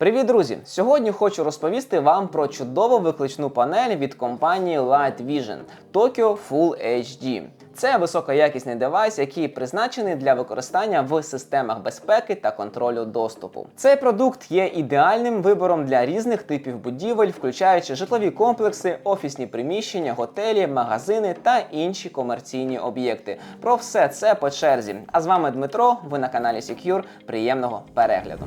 Привіт, друзі! Сьогодні хочу розповісти вам про чудову викличну панель від компанії Light Vision Tokyo Full HD. Це високоякісний девайс, який призначений для використання в системах безпеки та контролю доступу. Цей продукт є ідеальним вибором для різних типів будівель, включаючи житлові комплекси, офісні приміщення, готелі, магазини та інші комерційні об'єкти. Про все це по черзі. А з вами Дмитро. Ви на каналі Secure. Приємного перегляду.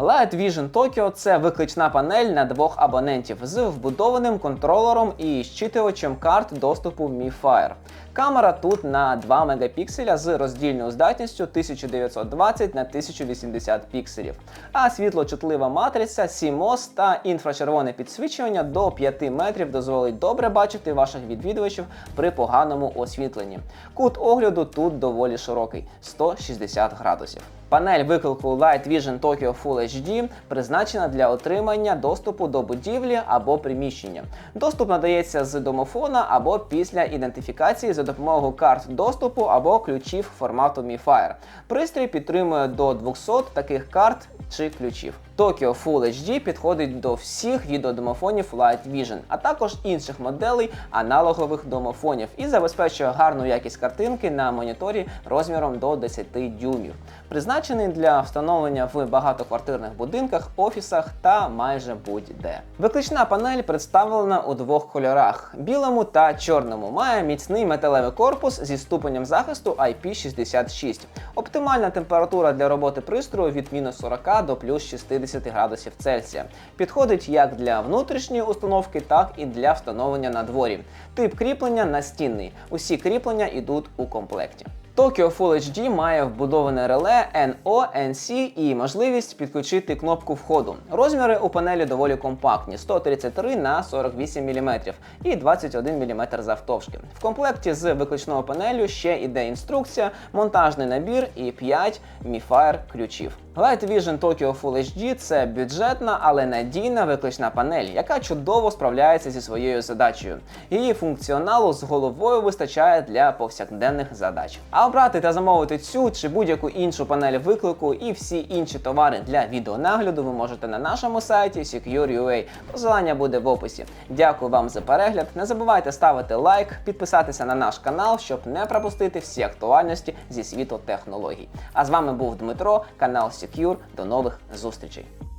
Light Vision Tokyo – це виклична панель на двох абонентів з вбудованим контролером і щитувачем карт доступу Mi Fire. Камера тут на 2 мегапікселя з роздільною здатністю 1920 на 1080 пікселів. А світлочутлива матриця CMOS та інфрачервоне підсвічування до 5 метрів дозволить добре бачити ваших відвідувачів при поганому освітленні. Кут огляду тут доволі широкий 160 градусів. Панель виклику Light Vision Tokyo Full HD призначена для отримання доступу до будівлі або приміщення. Доступ надається з домофона або після ідентифікації за допомогою карт доступу або ключів формату MiFire. Пристрій підтримує до 200 таких карт чи ключів. Tokyo Full HD підходить до всіх відеодомофонів Light Vision, а також інших моделей аналогових домофонів і забезпечує гарну якість картинки на моніторі розміром до 10 дюймів. Призначений для встановлення в багатоквартирних будинках, офісах та майже будь-де. Виклична панель представлена у двох кольорах: білому та чорному. Має міцний металевий корпус зі ступенем захисту IP66. Оптимальна температура для роботи пристрою від мінус 40 до плюс 60 градусів Цельсія. Підходить як для внутрішньої установки, так і для встановлення на дворі. Тип кріплення настінний. Усі кріплення йдуть у комплекті. Tokyo Full HD має вбудоване реле NO, NC і можливість підключити кнопку входу. Розміри у панелі доволі компактні: 133 на 48 мм і 21 мм завтовшки. В комплекті з викличною панелью ще йде інструкція, монтажний набір і 5 Mi Fire ключів. Light Vision Tokyo Full HD це бюджетна, але надійна виклична панель, яка чудово справляється зі своєю задачею. Її функціоналу з головою вистачає для повсякденних задач. А обрати та замовити цю чи будь-яку іншу панель виклику і всі інші товари для відеонагляду ви можете на нашому сайті Secure.ua. Посилання буде в описі. Дякую вам за перегляд. Не забувайте ставити лайк, підписатися на наш канал, щоб не пропустити всі актуальності зі світу технологій. А з вами був Дмитро, канал Secure. До нових зустрічей.